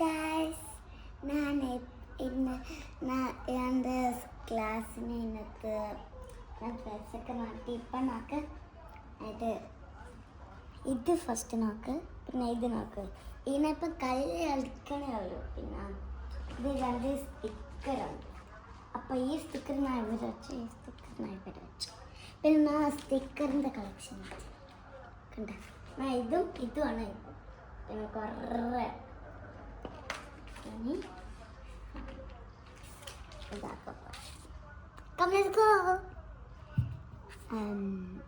Guys ഞാൻ ഇന്ന് എന്റെ ക്ലാസ്സിന് ഇന്നത്തെ ഞാൻ ഡ്രസ്സൊക്കെ മാറ്റി. ഇപ്പം നോക്ക്. അത് ഇത് ഫസ്റ്റ് നോക്ക്. പിന്നെ ഇത് നോക്ക്. ഇതിനിപ്പം കല്ല് കളിക്കണേ ഉള്ളൂ. പിന്നെ ഇത് രണ്ട് സ്റ്റിക്കറുണ്ട് അപ്പോൾ ഈ സ്റ്റിക്കർ ഞാൻ ഇവിടെ വെച്ചു ഈ സ്റ്റിക്കർ ഞാൻ ഇവിടെ വെച്ചു. പിന്നെ ഞാൻ സ്റ്റിക്കറിന്റെ കളക്ഷൻ കണ്ട? ഞാൻ ഇതും ഇതുമാണ് പിന്നെ കുറേ আমি Come, let's go. Um,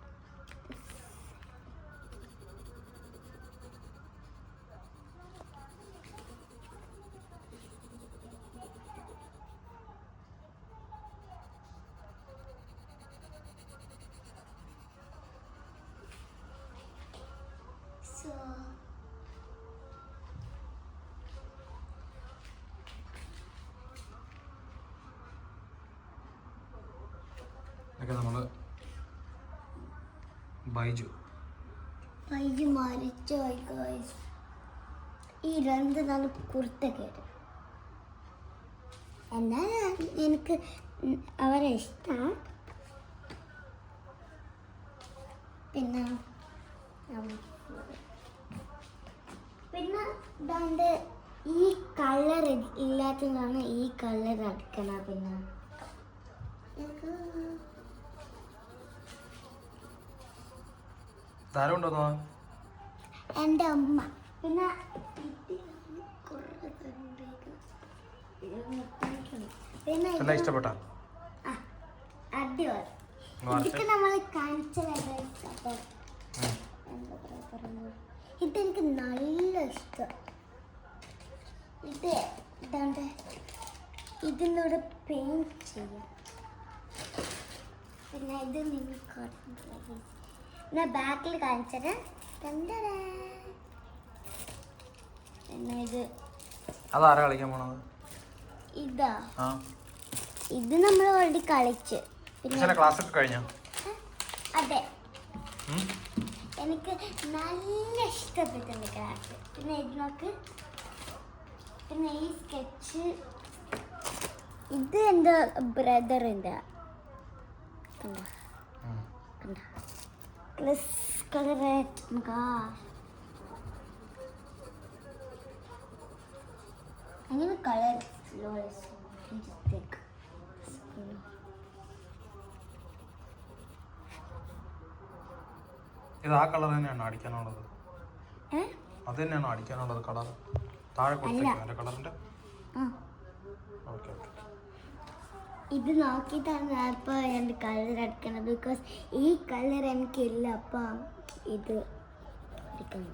so ഇതൊക്കെ നമ്മൾ ബൈജു. ബൈജു ഈ രണ്ട് നാല് കുർത്ത എന്നാൽ എനിക്ക് അവരെ ഇഷ്ടം. പിന്നെ പിന്നെ ഇതാണ്ട് ഈ കളർ ഇല്ലാത്തതാണ് ഈ കളർ അടിക്കണ പിന്നെ. ധാരം ഉണ്ടോന്നോ എന്റെ അമ്മ. പിന്നെ എല്ലാം ഇഷ്ടപ്പെട്ട? ഇതെനിക്ക് നല്ല ഇഷ്ടം. ഇത് ഇതാണ്ട് ഇതിനോട് പെയിന്റ് ചെയ്യാം. പിന്നെ ഇത് നിങ്ങൾക്ക് ഞാൻ ബാക്കിൽ കാണിച്ചത് ഇത്? അതാരാ കളിക്കാൻ പോണത്? ഇതാ. ഇത് നമ്മൾ ഓൾറെഡി കളിച്ച്. പിന്നെ ക്ലാസ് ഒക്കെ കഴിഞ്ഞോ? അതെ. എനിക്ക് നല്ല ഇഷ്ടപ്പെട്ടുണ്ട് ക്ലാസ് പിന്നെ ഇത് നോക്ക്. പിന്നെ ഈ സ്കെച്ച് ഇത് എന്റെ ബ്രദറിന്റെ കണ്ട? ഉം. കണ്ട പ്ലസ് കളറേറ്റ് അങ്ങനെ കളർ ഇത് ആ കളർ തന്നെയാണ് അടിക്കാനുള്ളത്? അത് തന്നെയാണ് അടിക്കാനുള്ളത് കളർ താഴെ കൊടുത്തേക്കോ എന്റെ കളറിന്റെ ഓക്കെ ഓക്കെ ഇത് നോക്കിയിട്ടാണ് ഞാൻ രണ്ട് കളർ അടിക്കണം ബിക്കോസ് ഈ കളർ എനിക്കില്ല. അപ്പം ഇത് അടിക്കണം